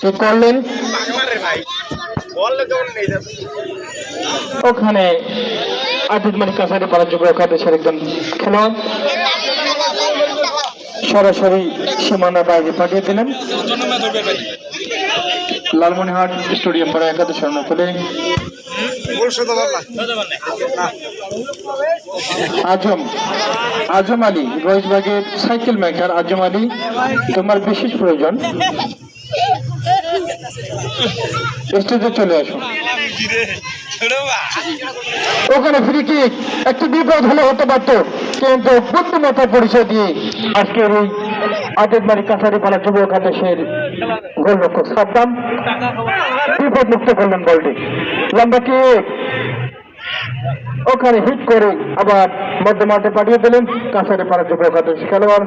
কি করলেন ওখানে আদিত মালিক কাছারি যুব একাদশের একজন খেলোয়াড়। সরাসরি সীমানা বাইরে পাঠিয়ে দিলেন। লালমনিহাট স্টেডিয়াম পাড়া একাদশ অনুকূলে বলছো তো বল না আজম আজম আলী রোজবাগের সাইকেল মেকার আজম আলী, তোমার বিশেষ প্রয়োজন। স্টেজে চলে আসো। ওখানে ফ্রি কিক একটি বিপদ হলে হতে পারত, কিন্তু বুদ্ধিমত্তার পরিচয় দিয়ে আজকের এই আদেদ বাড়ি কাছারি পালা যুব একাদশের গোলরক্ষক সাদ্দাম বিপদ মুক্ত করলেন বলটি। লম্বা কিক ওখানে হিট করে আবার মধ্য মাঠে পাঠিয়ে দিলেন কাছারি পাড়া যুব একাদশ খেলোয়াড়।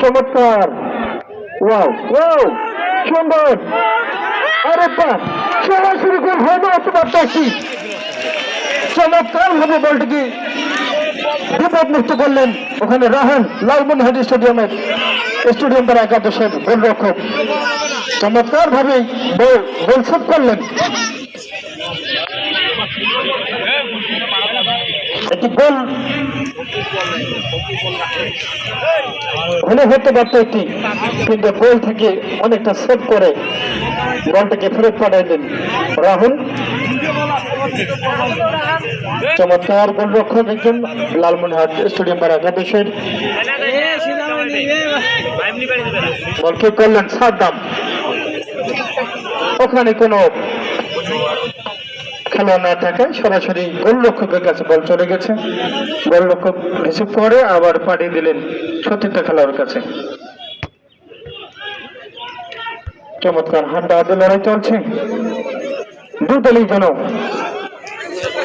চমৎকার। ওয়াও ওয়াও, সুন্দর। আরে বাহ সরাসরি গোল হয়ে আসতে পারতাছি চমৎকার বলটিকে বিপদ মুক্ত করলেন ওখানে রাহান লালমনিহাট স্টেডিয়ামের স্টেডিয়াম দ্বারা একাদশের গোলরক্ষক। চমৎকার ভাবে গোল শোধ করলেন। একটি গোল। হলে হতে পারতো একটি, কিন্তু গোল থেকে অনেকটা সেভ করে বলটাকে ফেরত পাঠিয়ে দেন রাহুল। চমৎকার গোলরক্ষক একজন লালমনিহাট স্টেডিয়াম বার একাদশের। বল কি করলেন সাদ্দাম। ওখানে কোনো খেলা না থাকায় সরাসরি গোলরক্ষকের কাছে বল চলে গেছে। গোলরক্ষক রিসিভ করে আবার পাঠিয়ে দিলেন সতীর্থ খেলোয়াড়ের কাছে। চমৎকার হাড্ডা হাড্ডি লড়াই চলছে। দু দলই যেন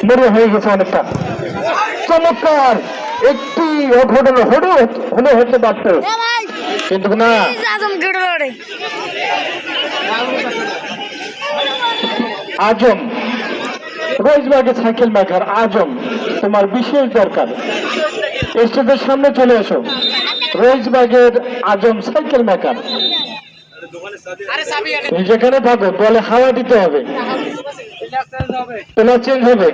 মরে হয়ে গেছে অনেকটা। চমৎকার! একটি অঘটন হলে হলে হতে পারত কিন্তু না। আজম রোজবাগে সাইকেল মেকার আজম, তোমার বিশেষ দরকার। স্টেজের সামনে চলে এসো। রোজবাগের আজম সাইকেল মেকার। যেখানে থাকো, বলে হাওয়া দিতে হবে। প্লেয়ার চেঞ্জ হবে।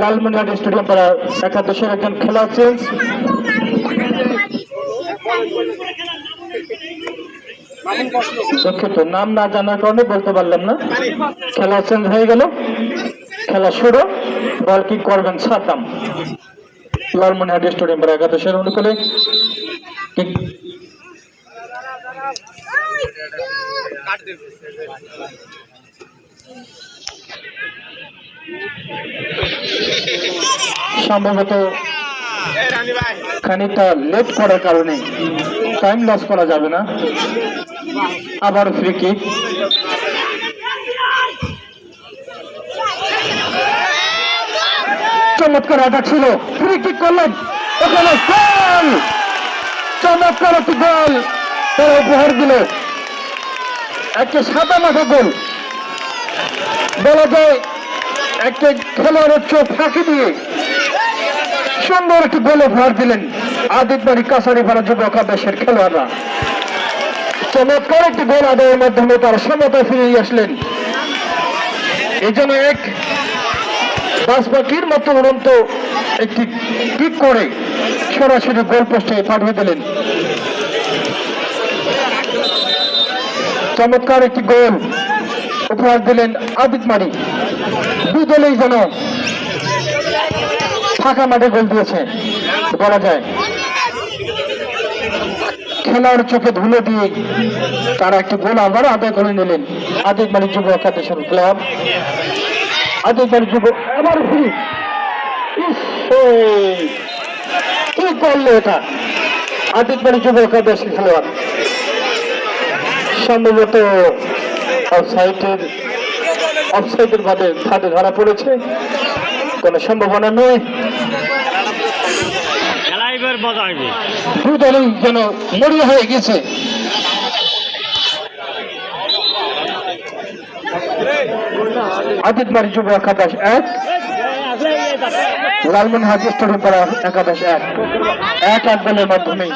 লালমনিহাট স্টেডিয়াম পাড়া একাদশের একজন খেলা চেঞ্জ দুঃখিত নাম না জানার কারণে বলতে পারলাম না। খেলা চেঞ্জ হয়ে গেল। খেলা শুরু। বল কি করবেন সাতাম লালমনিহাট স্টেডিয়াম একাদশের অনুকূলে সম্ভবত খানিকটা লেট করার কারণে টাইম লস করা যাবে না। আবার ফ্রি কিক। চমৎকার আটা ছিল। ফ্রি কিক করলেন। ওখানে গোল চমৎকার একটি গোল তারা উপহার দিল। একটা সাদা মাথা গোল। বলা যায়, একটা খেলোয়াড়ের চোখ ফাঁকি দিয়ে সুন্দর একটি গোলে ভর দিলেন আদিত বাড়ি কাছাড়ি পাড়া যুব একাদশের খেলোয়াড়রা। চমৎকার একটি গোল আদায়ের মাধ্যমে তারা সমতা ফিরিয়ে আসলেন। এই জন্য এক বাস পাখির মতো উড়ন্ত একটি কিক করে সরাসরি গোল পোস্টে পাঠিয়ে দিলেন। চমৎকার একটি গোল উপহার দিলেন আদিত মারি দুই দলেই যেন ফাঁকা মাঠে গোল দিয়েছে, বলা যায়। খেলার চোখে ধুলো দিয়ে তারা একটি গোল আবার আদায় করে নিলেন। আদিত বাড়ি যুব একাদশের ক্লাব। আদিত বাড়ি যুব আবার কি করল এটা। আদিত বাড়ি যুব একাদশের খেলোয়াড়। সম্ভবত অফসাইডের অফসাইডের ভাবে ফাঁদে ধরা পড়েছে। কোনো সম্ভাবনা নেই দু দলই যেন মরিয়া হয়ে গেছে আদিত বাড়ি যুব একাদশ এক। স্টেডিয়াম পাড়া একাদশ এক। এক দলের মাধ্যমে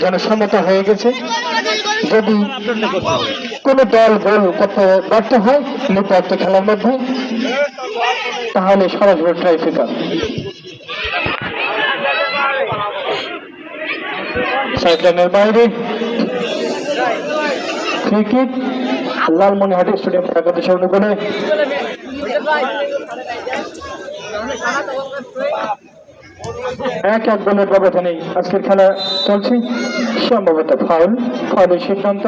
যেন সম্মত হয়ে গেছে। যদি কোনো দল গোল করতে ব্যর্থ হয় নির্ধারিত খেলার মধ্যে তাহলে সরাসরি ট্রাইফিকার সাইকেলের বাইরে ক্রিকেট লালমনিহাটি স্টেডিয়াম একাদশ করে এক এক দলের ব্যবধানে আজকের খেলা চলছে। সম্ভবত ফাউল। ফাউলের সিদ্ধান্ত।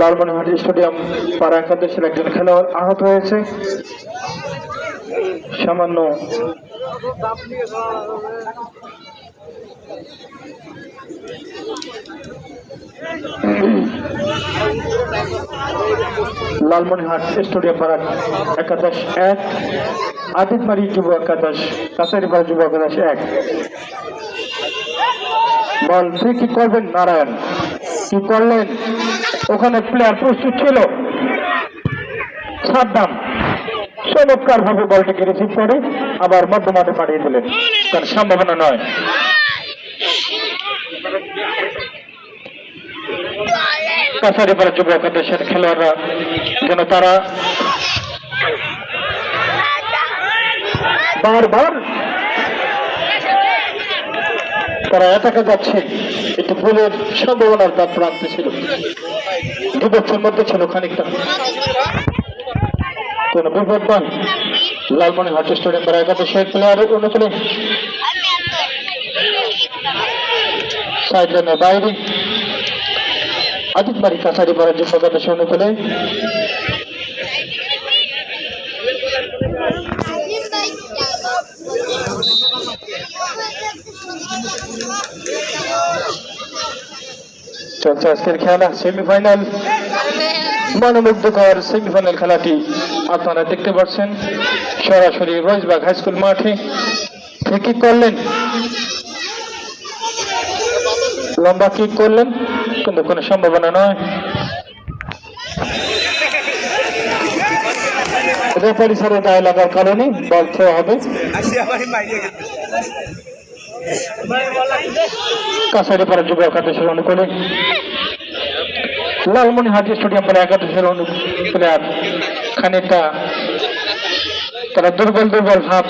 লালমনিরহাট স্টেডিয়াম পাড়া একাদশের একজন খেলোয়াড় আহত হয়েছে। সামান্য লালমনিহাট স্টেডিয়াম পাড়া একাদশ এক, আদিতমারি যুব একাদশ, কাছারিপাড়া যুব একাদশ এক। বল ফ্রি কি করবেন, নারায়ণ? কি করলেন? ওখানে প্লেয়ার প্রস্তুত ছিল। সাদ্দাম চমৎকার ভাবে বলটিকে রিসিভ করে আবার মধ্য মাঠে পাঠিয়ে দিলেন। তার সম্ভাবনা নয়। কাছারি কাছারিপাড়া যুব একাদশের খেলোয়াড়রা, যেন তারা বারবার তারা এটাকে যাচ্ছে একটু ভুলের সম্ভাবনার তার প্রান্তে ছিল। দুপক্ষের মধ্যে ছিল খানিকটা। কোন বিপদ নয় লালমনিরহাট স্টেডিয়াম পাড়া একাদশের প্লেয়ারের অনুকূলে সাইড লাইনের বাইরে আদিতবাড়ি কাছারি পাড়া যুব একাদশ অনুকূলে। চলছে আজকের খেলা সেমিফাইনাল মনোমুগ্ধকর সেমিফাইনাল খেলাটি আপনারা দেখতে পাচ্ছেন। সরাসরি রোজবাগ হাই স্কুল মাঠে। কিক করলেন? লম্বা কিক করলেন, কিন্তু কোনো সম্ভাবনা নয়। রেফারি সারে গায়ে লাগার কারণে বল হবে। কাছারি পাড়া যুব একাদশের অনুকূলে লালমনিরহাট স্টেডিয়াম পাড়া একাদশের অনুকূলে আর খানিকটা তারা দুর্বল দুর্বল ভাব।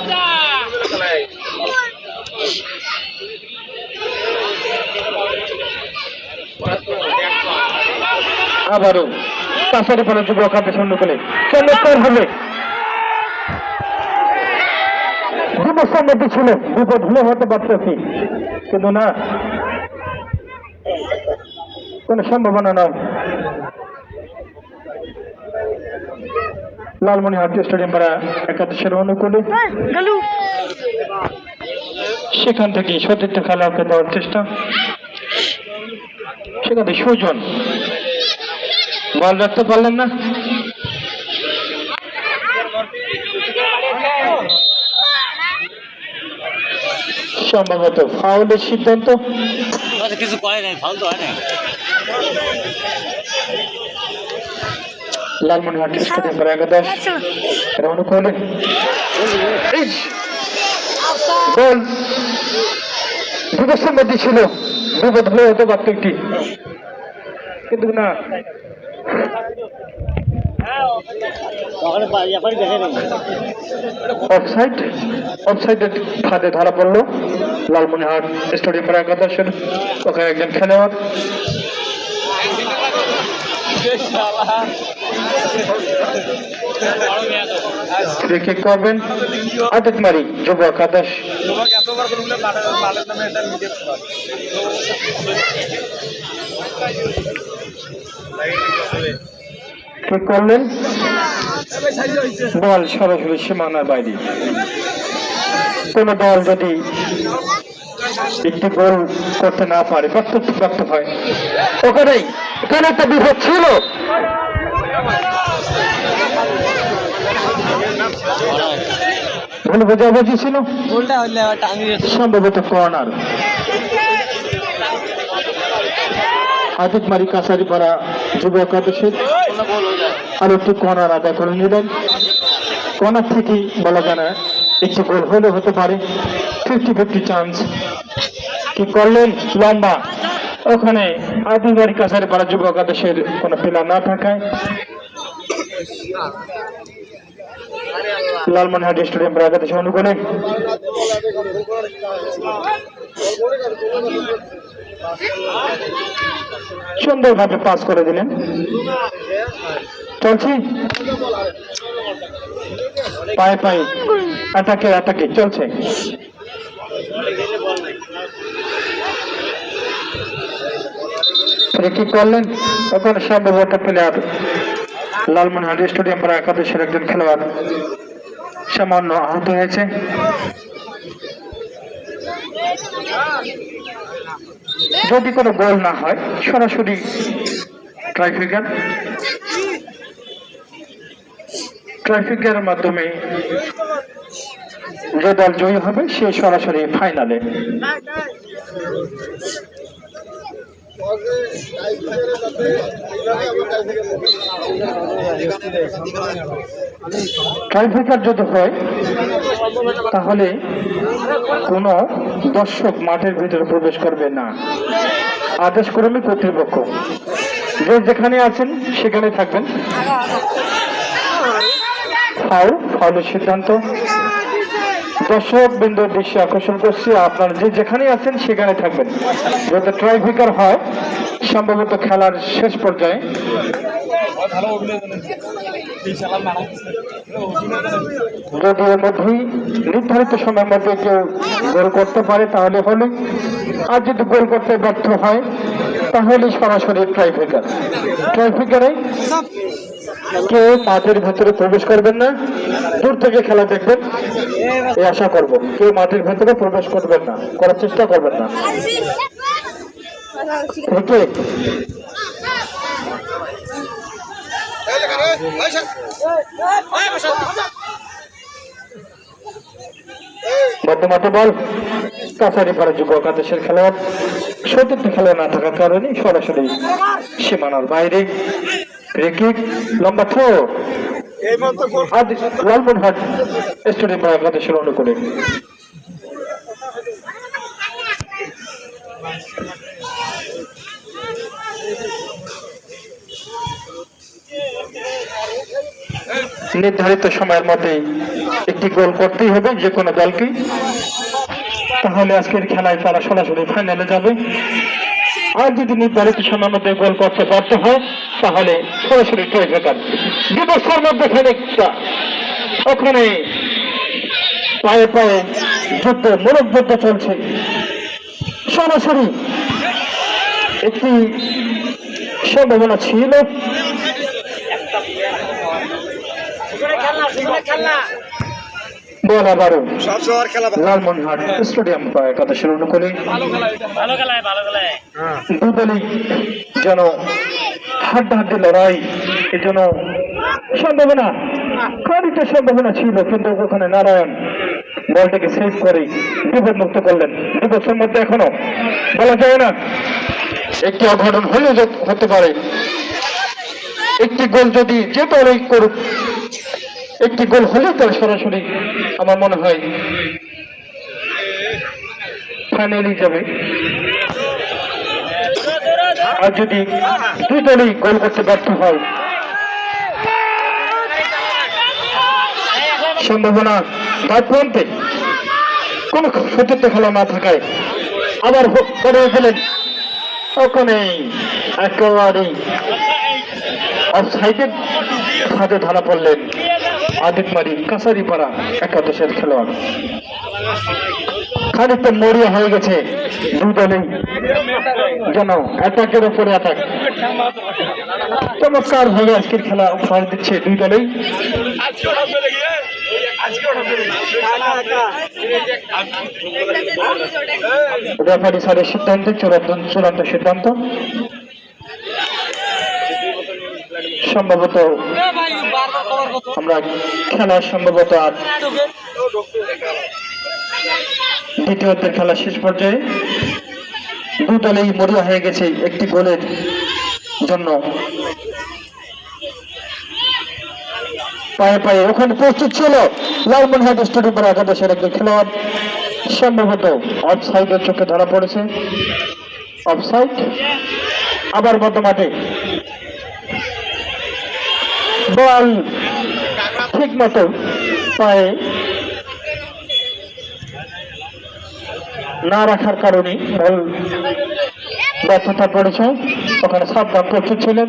আবারও কাছারি পাড়া যুব একাদশের অনুকূলে চমৎকার হবে? বিপদ মধ্যে ছিল। বিপদ হলে হতে পারতেছি কিন্তু না কোনো সম্ভাবনা নয়। লালমনিরহাট স্টেডিয়াম পাড়া একাদশের অনুকূলে। সেখান থেকে সতীর্থ খেলাকে দেওয়ার চেষ্টা। সেখান থেকে সুজন। বল রাখতে পারলেন না। সম্ভবত ফাউলের সিদ্ধান্ত। আচ্ছা কিছু করে নাই হয় লালমনিরহাট স্টেডিয়াম গোল। বিপক্ষের মধ্যে ছিল। বিপদ হতে কিন্তু না। অফসাইড অফসাইডের ধরা পড়ল। লালমনিরহাট স্টেডিয়াম পাড়া একাদশের ওখানে একজন খেলোয়াড়। ফ্রি কিক করবেন আদিত মারি যুব একাদশ ঠিক করলেন। বল সরাসরি সীমানার বাইরে। কোন দল যদি একটি গোল করতে না পারে প্রাপ্ত হয়। ওখানেই এখানে একটা বিপদ ছিল। ভুল বোঝাবুঝি ছিল? সম্ভবত কর্নার। কাছারিপাড়া যুব একাদশের আর একটি কর্নার আদায় করে নিলেন। কর্নার থেকেই বলা যায় না একটি গোল হলেও হতে পারে ফিফটি ফিফটি চান্স কি করলেন? লম্বা। ওখানে আদিবাড়ি কাছারি পাড়া যুব একাদশের কোনো প্লেয়ার না থাকায় লালমনহাট স্টেডিয়াম একাদশ অনুকূলে সুন্দরভাবে পাস করে দিলেন। চলছি। পায়ে পায়ে। আটাকে আটাকে চলছে কি করলেন ওখানে সম্ভবত প্লেয়ার লালমনহাট স্টেডিয়াম পাড়া একাদশের একজন খেলোয়াড় সামান্য আহত হয়েছে যদি কোনো গোল না হয় সরাসরি ট্রাইফিকার ট্রাইফিকের মাধ্যমে যে দল জয়ী হবে, সে সরাসরি ফাইনালে। ট্রাইফিকার যদি হয়, তাহলে কোনো দর্শক মাঠের ভিতরে প্রবেশ করবে না। আদেশ করবে কর্তৃপক্ষ। যে যেখানে আছেন, সেখানে থাকবেন। ফাউল ফাউলের সিদ্ধান্ত। দর্শক বিন্দুর দৃষ্টি আকর্ষণ করছি, আপনারা যে যেখানে আছেন সেখানে থাকবেন। যদি ট্রাইফিকার হয়, সম্ভবত খেলার শেষ পর্যায়ে। যদি এর মধ্যেই নির্ধারিত সময়ের মধ্যে কেউ গোল করতে পারে, তাহলে হলো আর যদি গোল করতে ব্যর্থ হয়, তাহলে সরাসরি ট্রাইফিকার ট্রাইফিকারে কেউ মাঠের ভেতরে প্রবেশ করবেন না। দূর থেকে খেলা দেখবেন। এই আশা করব। কেউ মাঠের ভেতরে প্রবেশ করবেন না। করার চেষ্টা করবেন না। বর্তমানে খেলোয়াড়। সতীর্থ খেলোয়াড় না থাকার কারণে সরাসরি সীমানার বাইরে। রেকিক মতো পাড়া একাদশের অনুকূলে নির্ধারিত সময়ের মধ্যে একটি গোল করতেই হবে যে কোনো দলকে তাহলে আজকের খেলায় তারা সরাসরি ফাইনালে যাবে। আর যদি নির্ধারিত সময়ের মধ্যে গোল করতে পারতে হয় তাহলে সরাসরি ট্রাইফেকার বিবস্থার মধ্যে খানিকটা ওখানে পায়ে পায়ে যুদ্ধ মূলক যুদ্ধ চলছে। সরাসরি একটি সম্ভাবনা ছিল। বল আবারও। স্টেডিয়াম দুদলই যেন হাড্ডাহাড্ডি লড়াই এ যেন সম্ভাবনা, খানিকটা সম্ভাবনা ছিল, কিন্তু ওখানে নারায়ণ বলটাকে সেভ করে বিপদ মুক্ত করলেন। বিপদের মধ্যে এখনও বলা যায় না একটি অঘটন হলেও যে- হতে পারে। একটি গোল যদি যে দলই করুক, একটি গোল হলে তার সরাসরি আমার মনে হয় ফাইনালি যাবে। আর যদি দুই দলই গোল করতে ব্যর্থ হয়, সম্ভাবনা তার প্রান্তে কোন সতীর্থ খেলা না থাকায় আবার করে ফেলেন। ওখানে একেবারে সাইডের হাতে ধরা পড়লেন। আদিতমারি কাছারিপাড়া একাদশের খেলোয়াড়। খানিকটা মরিয়া হয়ে গেছে দুই দলেই যেন অ্যাটাকের ওপরে অ্যাটাক। চমৎকার ভাবে আজকের খেলা উপহার দিচ্ছে দুই দলেই রেফারি স্যারের সিদ্ধান্তে চূড়ান্ত সিদ্ধান্ত। সম্ভবত আমরা খেলা সম্ভবত আর দ্বিতীয়দের খেলা শেষ পর্যায়ে দু দলেই মরিয়া হয়ে গেছে একটি গোলের জন্য। পায়ে পায়ে ওখানে প্রস্তুত ছিল লালমনিরহাট স্টেডিয়ামের একাদশের একজন খেলোয়াড়। সম্ভবত অফ সাইডের চোখে ধরা পড়েছে। অফ সাইড আবার মতো মাঠে। বল মতো পায়ে না রাখার কারণে বল ব্যর্থতা পড়েছে ওখানে সাবধান প্রস্তুত ছিলেন।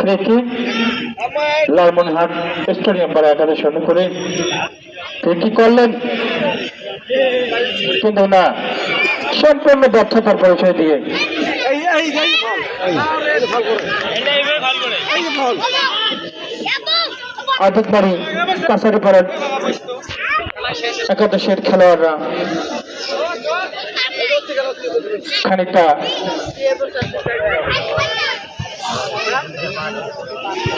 ফ্রেকি লালমনিরহাট স্টেডিয়াম করে কি করলেন। কিন্তু না, সম্পূর্ণ ব্যর্থতার পরিচয় দিয়ে বাড়ি কাছারি পাড়ার একাদশের খেলোয়াড়রা। খানিকটা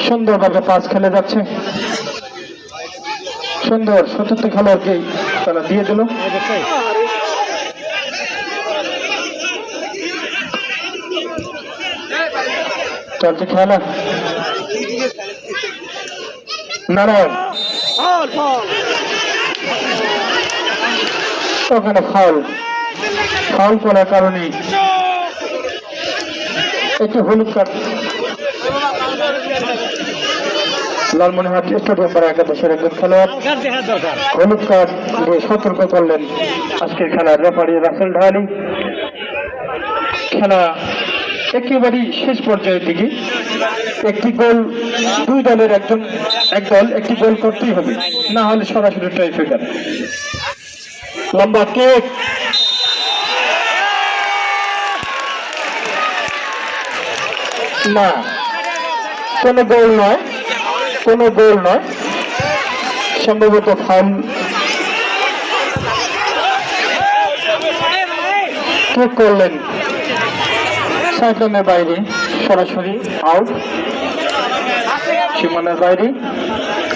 সুন্দরভাবে পাস খেলে যাচ্ছে। সুন্দর সতীর্থ খেলোয়াড়কে তারা দিয়ে দিল। চলছে খেলা? নারায়ণ ওখানে ফাউল ফাউল করার কারণে একটি হলুদ কার্ড লালমনিরহাট স্টেডিয়াম পাড়া একাদশের একজন খেলোয়াড়। হলুদ কার্ড দিয়ে সতর্ক করলেন আজকের খেলার রেফারি রাসেল ঢালি। খেলা একেবারেই শেষ পর্যায়ের দিকে। একটি গোল, দুই দলের একজন, এক দল, একটি গোল করতেই হবে। না হলে সরাসরি ট্রাই ফেকার লম্বা কেক না, কোনো গোল নয়, কোনো গোল নয়। সম্ভবত ফাউল করলেন। সাইক্লোনের বাইরে সরাসরি আউট সীমানার বাইরে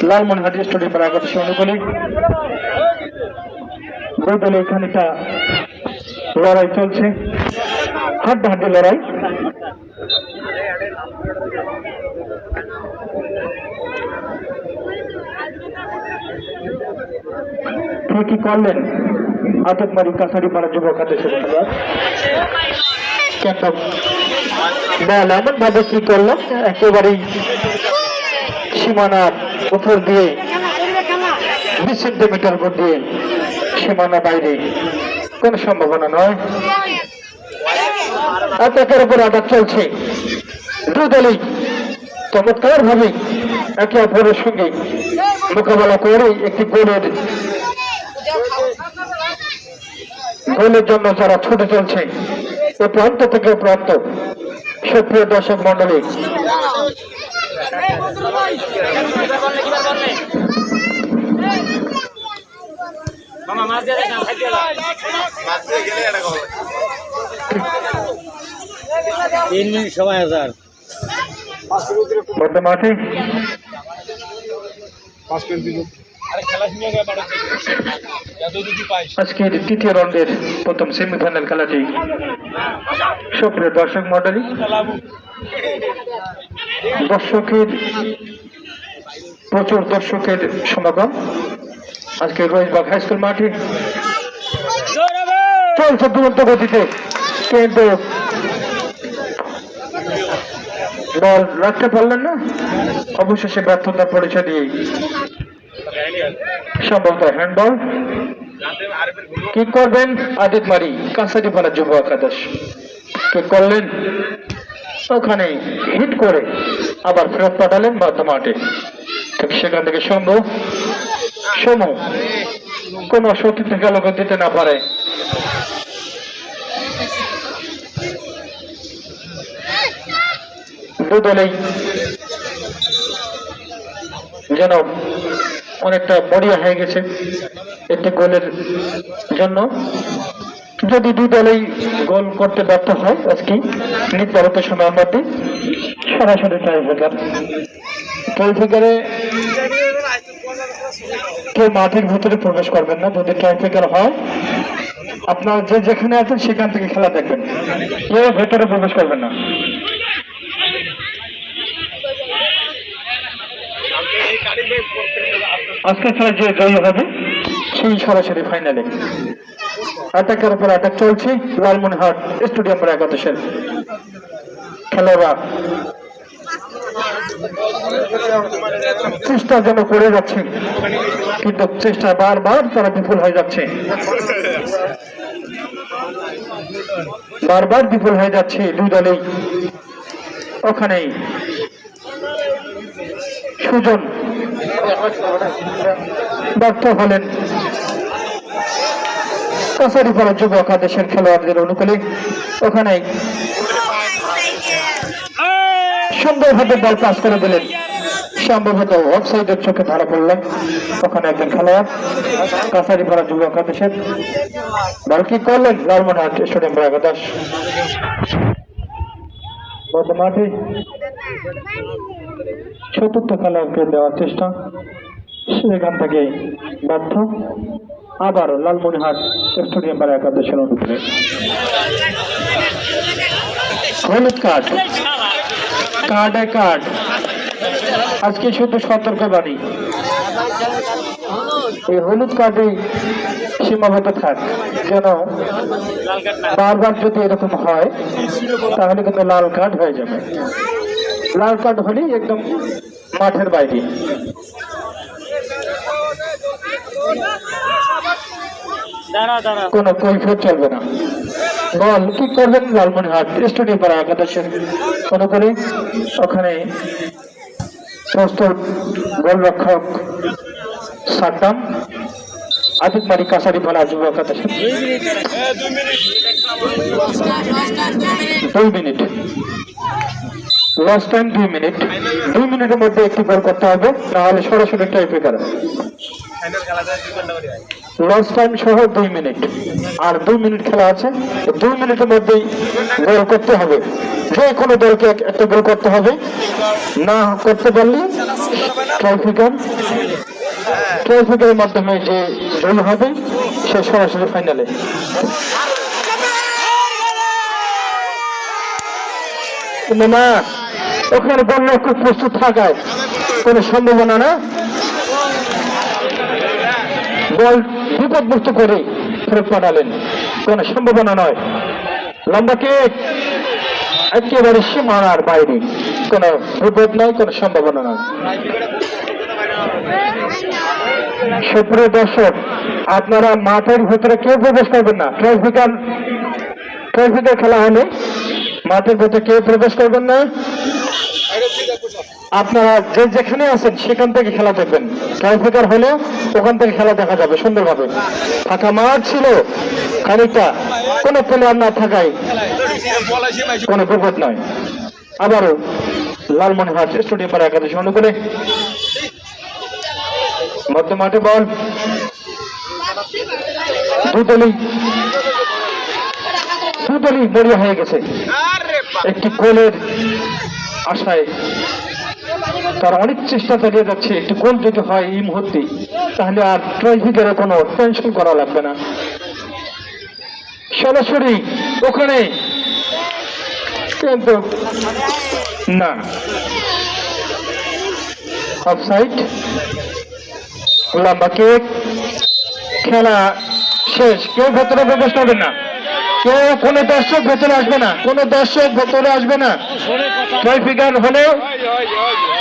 লালমনিরহাট স্টেডিয়ামের একাদশী অনুকূলে দুই দলে খানিকটা লড়াই চলছে। হাড্ডাহাড্ডি লড়াই। কি করলেন? আতকমারি কাছারি পাড়া যুবক হাতে কেন? বল, এমন ভাবে কি করল? একেবারেই সীমানার উপর দিয়ে বিশ সেন্টিমিটার উপর দিয়ে সীমানা বাইরে। কোন সম্ভাবনা নয়। উপর চলছে। দু চমৎকার ভাবে একে অপরের সঙ্গে মোকাবেলা করে একটি গোলের গোলের জন্য যারা ছুটে চলছে। এ প্রান্ত থেকে প্রান্ত। সুপ্রিয় দর্শক মন্ডলী তিন মিনিট সময় আছে আর মাঠে আরে খেলা আজকের তৃতীয় রাউন্ডের প্রথম সেমিফাইনাল খেলাটি সুপ্রিয় দর্শক মন্ডলী দর্শকের, প্রচুর দর্শকের সমাগম। আজকে রোহিতবাগ হাই স্কুল মাঠে চলছে দুরন্ত গতিতে কিন্তু বল রাখতে পারলেন না। অবশেষে ব্যর্থতার পরিচয় দিয়ে সম্ভবত হ্যান্ডবল কি করবেন আদিত মারি, কাঁসারি পাড়া যুব একাদশ। কি করলেন। ওখানে হিট করে আবার ফেরত পাঠালেন মধ্য মাঠে। ঠিক সেখান থেকে শম্ভু সমু কোন সতী থেকে লোক দিতে না পারে। দুদলেই যেন অনেকটা বড়িয়া হয়ে গেছে একটি গোলের জন্য। যদি দুই দলেই গোল করতে ব্যর্থ হয়, আজকে নির্ধারিত সময়ের মধ্যে সরাসরি টাই ফিগার টাই ফিগারে কেউ মাঠের ভিতরে প্রবেশ করবেন না, যদি ট্রাইফিকার হয়। আপনারা যে যেখানে আছেন, সেখান থেকে খেলা দেখবেন। কেউ ভেতরে প্রবেশ করবেন না। আজকের খেলা যে জয়ী হবে? সেই সরাসরি ফাইনালে অ্যাটাকের উপর অ্যাটাক চলছে। লালমনিরহাট স্টেডিয়াম একাদশের খেলোয়াড়রা চেষ্টা যেন করে যাচ্ছে। কিন্তু চেষ্টা বারবার তারা বিফল হয়ে যাচ্ছে। বারবার বিফল হয়ে যাচ্ছে দুই দলেই। ওখানেই সুজন ব্যর্থ হলেন কাছারিপাড়া যুব একাদশের খেলোয়াড়দের অনুকূলে ওখানেই সুন্দরভাবে বল পাস করে দিলেন। সম্ভবত অফসাইডের চোখে ধরা পড়লেন ওখানে একজন খেলোয়াড় কাছারিপাড়া যুব একাদশের। বল কি করলেন? লালমোহনহাট স্টেডিয়াম একাদশ মাঠে। চতুর্থ খেলোয়াড়কে দেওয়ার চেষ্টা। সেখান থেকে ব্যর্থ আবার লালমনিরহাট স্টেডিয়াম পাড়া একাদশের অনুকূলে হলুদ কার্ড। কার্ডে কার্ড। আজকে শুধু সতর্ক বাণী। এই হলুদ কার্ডে সীমাবদ্ধ থাক। কেন? বারবার যদি এরকম হয় তাহলে কিন্তু লাল কার্ড হয়ে যাবে। লাল কার্ড হলেই একদম মাঠের বাইরে। কোনো কৈফিয়ত চলবে না। বল কি করবেন লালমনিরহাট? স্টেডিয়াম পাড়া একাদশের কোনো করে ওখানে প্রস্তুত গোলরক্ষক সাদ্দাম আদিক মারি কাছারি পাড়া যুব একাদশের দুই মিনিট। লাস্ট টাইম দুই মিনিট। দুই মিনিটের মধ্যে একটি গোল করতে হবে, নাহলে সরাসরি টাইপেকার লস টাইম সহ দুই মিনিট। আর দুই মিনিট খেলা আছে, দুই মিনিটের মধ্যেই গোল করতে হবে। যে কোনো দলকে একটা গোল করতে হবে। না করতে পারলে ট্রাইফিকার ট্রাইফিকারের মাধ্যমে যে জয়ী হবে, সে সরাসরি ফাইনালে। কিন্তু না ওখানে গোলরক্ষক প্রস্তুত থাকায় কোনো সম্ভাবনা না। বল বিপদমুক্ত করে ফেরত পাঠালেন, কোনো সম্ভাবনা নয়। লম্বাকে একেবারে সীমানার বাইরে। কোনো বিপদ নয়, কোনো সম্ভাবনা নয়। সুপ্রিয় দর্শক, আপনারা মাঠের ভিতরে কেউ প্রবেশ করবেন না। ট্রাফিকার ট্রাফিকের খেলা হলে মাঠের ভিতরে কেউ প্রবেশ করবেন না। আপনারা যে যেখানে আছেন, সেখান থেকে খেলা দেখবেন। ট্রাইফিকার হলে ওখান থেকে খেলা দেখা যাবে সুন্দরভাবে। ফাঁকা মাঠ ছিল। খানিকটা কোনো প্লেয়ার না থাকায় কোনো বিপদ নয় আবারও লালমনিরহাট স্টেডিয়াম একাদশ অনুকূলে মধ্য মাঠে বল। দুদলই দুদলই মরিয়া হয়ে গেছে। একটি গোলের আশায় তারা অনেক চেষ্টা চালিয়ে যাচ্ছে। একটি গোল যদি হয় এই মুহূর্তে তাহলে আর ট্রাফিকের কোনো টেনশন করা লাগবে না। সরাসরি ওখানে। কিন্তু না। অফসাইড লম্বা বাকি। খেলা শেষ। কেউ ভেতরে প্রবেশ করবে না। কেউ কোনো দর্শক ভেতরে আসবে না। কোনো দর্শক ভেতরে আসবে না। ট্রাফিকার হলেও